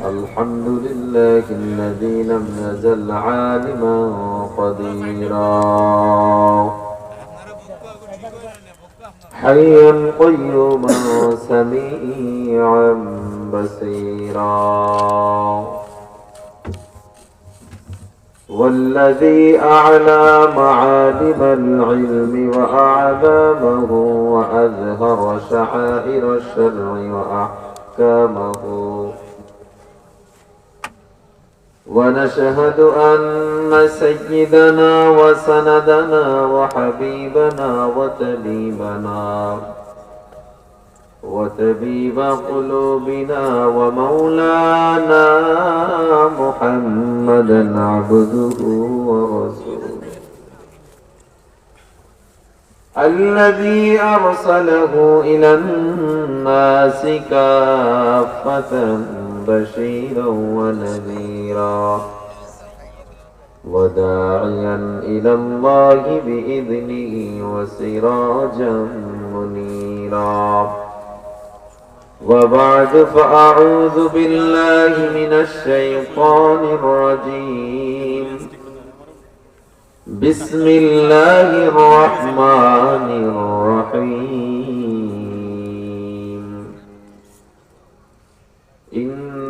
الحمد لله الذي لم يزل عالما قديرا. حيا قيوما سميعا بصيرا. والذي أعلى معالم العلم وأعلامه وأظهر شعائر الشرع وأحكامه. ونشهد أن سيدنا وسندنا وحبيبنا وتبيبنا وتبيب قلوبنا ومولانا محمدا عبده ورسوله. الذي أرسله إلى الناس كافة. بشيرا ونذيرا وداعيا إلى الله بإذنه وسراجا منيرا وبعد فأعوذ بالله من الشيطان الرجيم. بسم الله الرحمن الرحيم.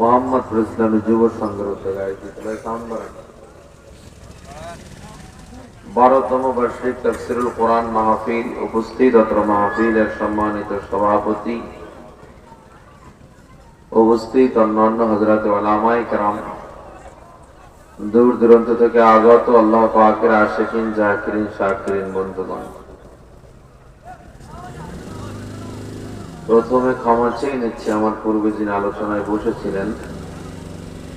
মোহাম্মদ ইসলামী যুব সংগ্রহ থেকে আয়োজিত বারোতম বার্ষিক তফসিরুল কোরআন মাহফিল উপস্থিত অত্র মাহফিলের সম্মানিত সভাপতি। উপস্থিত অন্যান্য হজরত ওলামাই কারাম। দূর দূরান্ত থেকে আগত আল্লাহ পাকের আশেকিন, জাকিরিন শাকিরিন বন্ধুগণ। প্রথমে ক্ষমা চেয়ে নিচ্ছি। আমার পূর্বে যিনি আলোচনায় বসেছিলেন,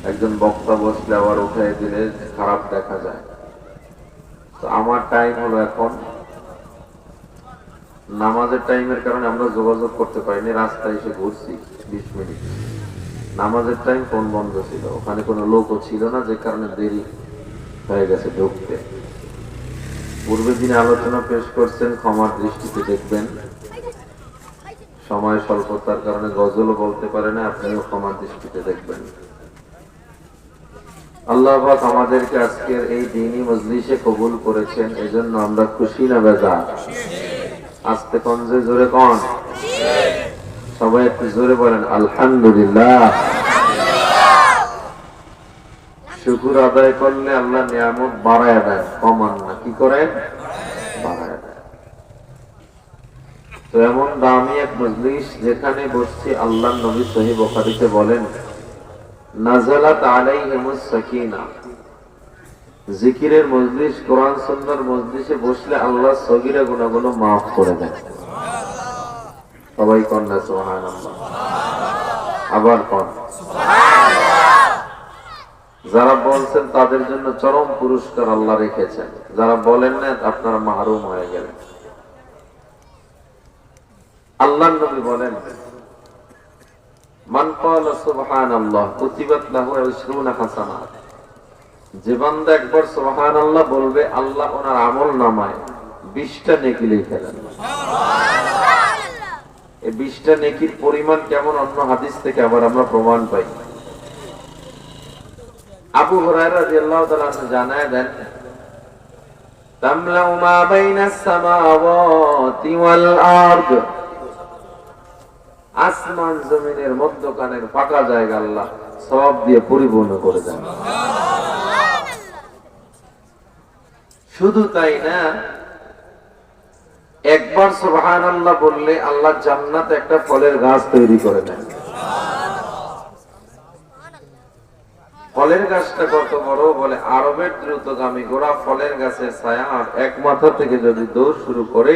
একজন বক্তা বসলে আবার উঠাই দিলে খারাপ দেখা যায়। তো আমার টাইম হলো এখন। নামাজের টাইমের কারণে আমরা যোগাযোগ করতে পারিনি। রাস্তায় এসে ঘুরছি, বিশ মিনিট। নামাজের টাইম ফোন বন্ধ ছিল। ওখানে কোনো লোকও ছিল না, যে কারণে দেরি হয়ে গেছে ঢুকতে। পূর্বে যিনি আলোচনা পেশ করছেন, ক্ষমার দৃষ্টিতে দেখবেন সময় স্বল্পতার কারণে গজলও বলতে পারে না, আপনিও ক্ষমার দৃষ্টিতে দেখবেন। আল্লাহ আমাদেরকে আজকের এই দিনই মজলিসে কবুল করেছেন, এজন্য আমরা খুশি না বেজা? আস্তে কঞ্জে জোরে কন? সবাই একটু জোরে বলেন, আলহামদুলিল্লাহ। শুকুর আদায় করলে আল্লাহ নিয়ামত বাড়ায় দেয় কমান না, কি করেন বাড়ায় দেয় তো এমন দামি এক মজলিস যেখানে বসছি আল্লাহ নবী সহি বখারিতে বলেন, নাজালাত সাকিনা। জিকিরের মজলিস, কোরআন মজলিসে বসলে আল্লাহ সগীরা গুনাহগুলো maaf করে দেন। সবাই কন্যা সুবহানাল্লাহ। আবার কন। যারা বলছেন তাদের জন্য চরম পুরস্কার আল্লাহ রেখেছেন। যারা বলেন না, আপনারা মাহরুম হয়ে গেলেন। আল্লাহ নবী বলেন মান ক্বালা সুবহানাল্লাহ কুতিবাত লাহু 20 হাসানাত যে বান্দা একবার সুবহানাল্লাহ বলবে আল্লাহ ওনার আমল নামায় 20টা নেকি লিখে দেন। এই 20টা নেকির পরিমাণ কেমন অন্য হাদিস থেকে আবার আমরা প্রমাণ পাই। আবু হুরায়রা রাদিয়াল্লাহু তাআলা জানায় দেন তামলাউ মা বাইনাস সামাওয়াতি ওয়াল আরদ। আসমান জমিনের মধ্যখানের ফাঁকা জায়গা আল্লাহ সব দিয়ে পরিপূর্ণ করে দেন। শুধু তাই না, একবার সুবহান আল্লাহ বললে আল্লাহ জান্নাত একটা ফলের গাছ তৈরি করে দেন। ফলের গাছটা কত বড়? বলে, আরবের দ্রুতগামী গোড়া ফলের গাছের ছায়া এক মাথা থেকে যদি দৌড় শুরু করে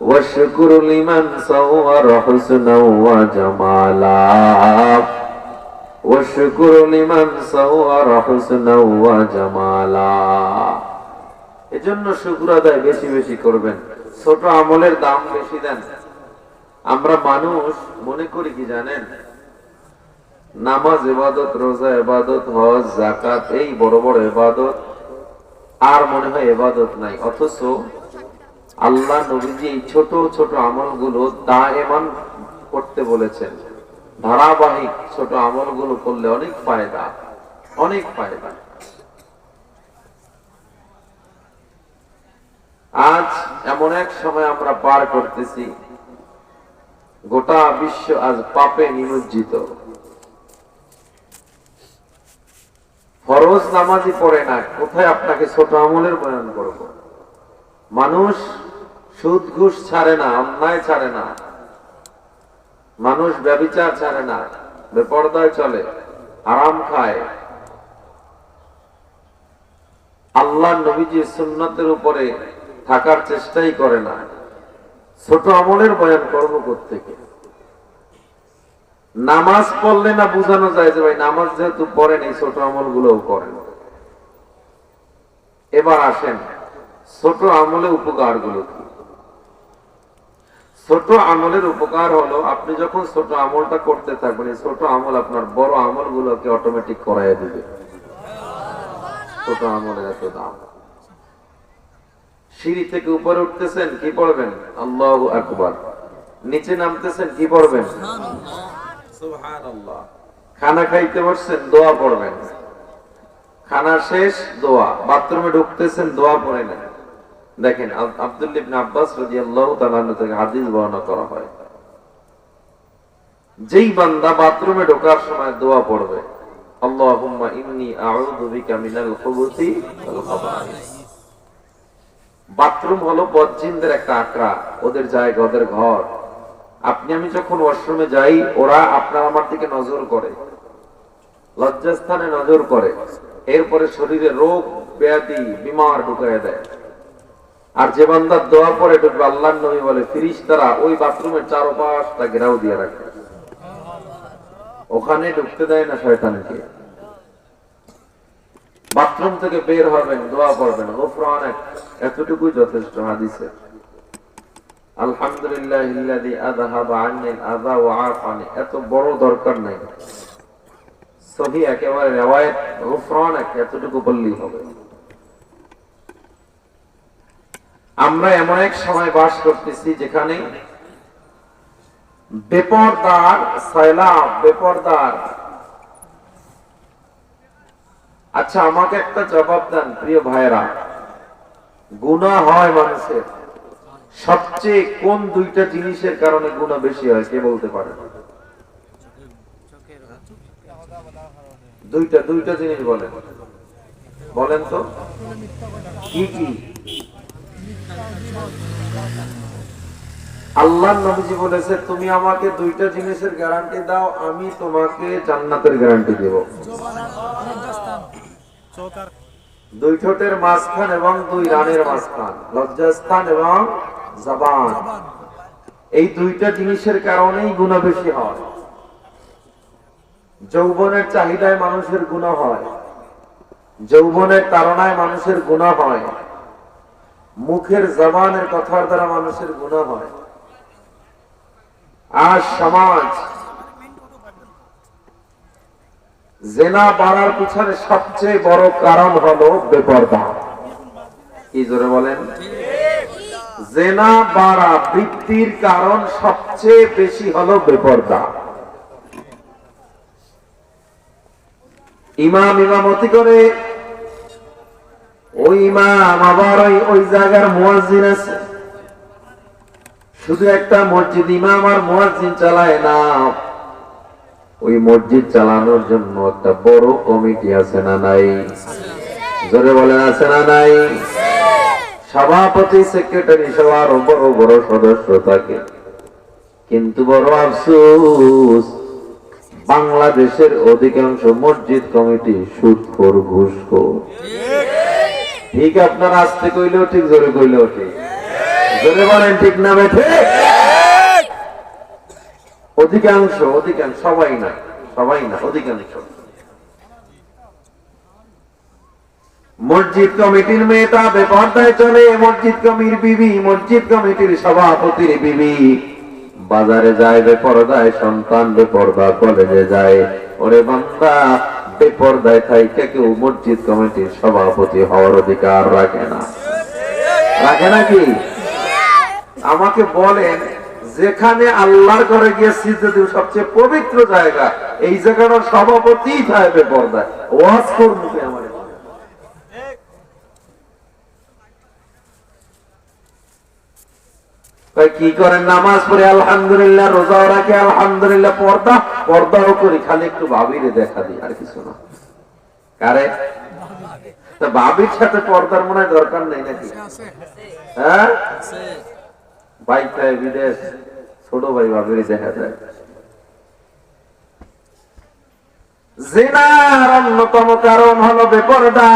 والشكر لمن صور حسنا وجمالا والشكر لمن صور حسنا وجمالا এজন্য শুক্র আদায় বেশি বেশি করবেন ছোট আমলের দাম বেশি দেন আমরা মানুষ মনে করি কি জানেন নামাজ এবাদত রোজা এবাদত হজ জাকাত এই বড় বড় এবাদত আর মনে হয় এবাদত নাই অথচ আল্লাহ নবীজি এই ছোট ছোট আমলগুলো দায়মান করতে বলেছেন। ধারাবাহিক ছোট আমলগুলো করলে অনেক ফায়দা অনেক ফায়দা। আজ এমন এক সময় আমরা পার করতেছি। গোটা বিশ্ব আজ পাপে নিমজ্জিত। ফরজ নামাজি পড়ে না, কোথায় আপনাকে ছোট আমলের বয়ান করব? মানুষ সুদ ঘুষ ছাড়ে না, অন্যায় ছাড়ে না। মানুষ ব্যবিচার ছাড়ে না, বেপর্দায় চলে আরাম খায়। আল্লাহ নবীজির সুন্নতের উপরে থাকার চেষ্টাই করে না। ছোট আমলের বয়ান করব থেকে নামাজ পড়লে না বোঝানো যায় যে ভাই নামাজ যেহেতু পড়েন, এই ছোট আমল গুলোও করেন। এবার আসেন ছোট আমলে উপকারগুলো কি? ছোট আমলের উপকার হলো আপনি যখন ছোট আমলটা করতে থাকবেন এই ছোট আমল আপনার বড় আমল গুলোকে অটোমেটিক করাই দিবে। ছোট আমলের এত দাম। সিঁড়ি থেকে উপরে উঠতেছেন কি পড়বেন? আল্লাহ আকবার। নিচে নামতেছেন কি পড়বেন? খানা খাইতে বসছেন দোয়া পড়বেন। খানা শেষ দোয়া। বাথরুমে ঢুকতেছেন দোয়া পড়ে নেন। দেখেন, আব- আব্দুল ইবনে আব্বাস রাদিয়াল্লাহু তাআলা থেকে হাদিস বর্ণনা করা হয়। যেই বান্দা বাথরুমে ঢোকার সময় দোয়া পড়বে, আল্লাহুম্মা আউযু বিকা মিনাল ওয়াল বাথরুম হলো একটা আঁকড়া, ওদের জায়গা, ওদের ঘর। আপনি, আমি যখন ওয়াশরুমে যাই, ওরা আপনার আমার দিকে নজর করে, লজ্জাস্থানে নজর করে, এরপরে শরীরে রোগ, ব্যাধি, বিমার ঢুকাই দেয়। আর যে বান্দার দোয়া পরে ঢুকবে আল্লাহ নবী বলে ফিরিস তারা ওই বাথরুমের চারপাশটা ঘেরাও দিয়ে রাখে ওখানে ঢুকতে দেয় না শয়তানকে। বাথরুম থেকে বের হবেন দোয়া করবেন গোফরান এতটুকুই যথেষ্ট হাদিসে। আলহামদুলিল্লাহ এতটুকু আমরা এমন এক সময় বাস করতেছি যেখানে বেপরদার সয়লাব বেপরদার। আচ্ছা আমাকে একটা জবাব দেন, প্রিয় ভাইরা গুণা হয় মানুষের। সবচেয়ে কোন দুইটা জিনিসের কারণে গুণা বেশি হয়, কে বলতে পারে? দুইটা দুইটা জিনিস বলেন। বলেন তো। কি কি? আল্লাহ নবীজি বলেছে, তুমি আমাকে দুইটা জিনিসের গ্যারান্টি দাও, আমি তোমাকে জান্নাতের গ্যারান্টি দেব। দুই ঠোঁটের মাঝখান এবং দুই রানের মাঝখান, লজ্জাস্থান এবং জবান। এই দুইটা জিনিসের কারণেই গুণা বেশি হয়। যৌবনের চাহিদায় মানুষের গুণা হয়। যৌবনের তাড়নায় মানুষের গুণা হয়। মুখের জবানের কথার দ্বারা মানুষের গুণা হয়। আর সমাজ জেনা বাড়ার পিছনে সবচেয়ে বড় কারণ হলো বেপরদা। কি জোরে বলেন? জেনা বাড়া বৃত্তির কারণ সবচেয়ে বেশি হলো বেপরদা। ইমাম, ইমামতি করে ওই ইমাম আবার ওই ওই জায়গার মুয়াজ্জিন আছে। শুধু একটা মসজিদ, ইমাম আর মুয়াজ্জিন চালায় না। ওই মসজিদ চালানোর জন্য একটা বড় কমিটি আছে না নাই? জোরে বলেন, আছে না নাই? সভাপতি, সেক্রেটারি সহ আরও বড় বড় সদস্য থাকে। কিন্তু বড় আফসোস, বাংলাদেশের অধিকাংশ মসজিদ কমিটি সুদখোর ঘুষখোর। ঠিক আপনার আসতে কইলেও ঠিক, জোরে কইলেও ঠিক। জোরে বলেন ঠিক না বেঠে অধিকাংশ অধিকাংশ, সবাই না সবাই না, অধিকাংশ। মসজিদ কমিটির মেয়েটা বেপর্দায় চলে, মসজিদ কমির বিবি, মসজিদ কমিটির সভাপতির বিবি। বাজারে যায় বেপরদায়, সন্তান বেপরদা কলেজে যায়। ওরে বান্দা বেপরদায় থাইকে কেউ মসজিদ কমিটির সভাপতি হওয়ার অধিকার রাখে না। রাখে নাকি আমাকে বলেন, যেখানে আল্লাহর ঘরে গিয়ে সিজদা সবচেয়ে পবিত্র জায়গা, এই জায়গাটার সভাপতি থাকবে পর্দায়। ওয়াজ করব কে করেন? নামাজ পড়ে আলহামদুলিল্লাহ রোজাও রাখে, আলহামদুলিল্লাহ, পর্দা, পর্দাও করি, খালি একটু ভাবিরে দেখা দিই, আর কিছু না। কারে? ভাবির সাথে পর্দার মনে হয় দরকার নেই নাকি? হ্যাঁ? বিদেশ, ছোট ভাই ভাবির দেখা যায় জেনার অন্যতম কারণ হলো বেপরদা।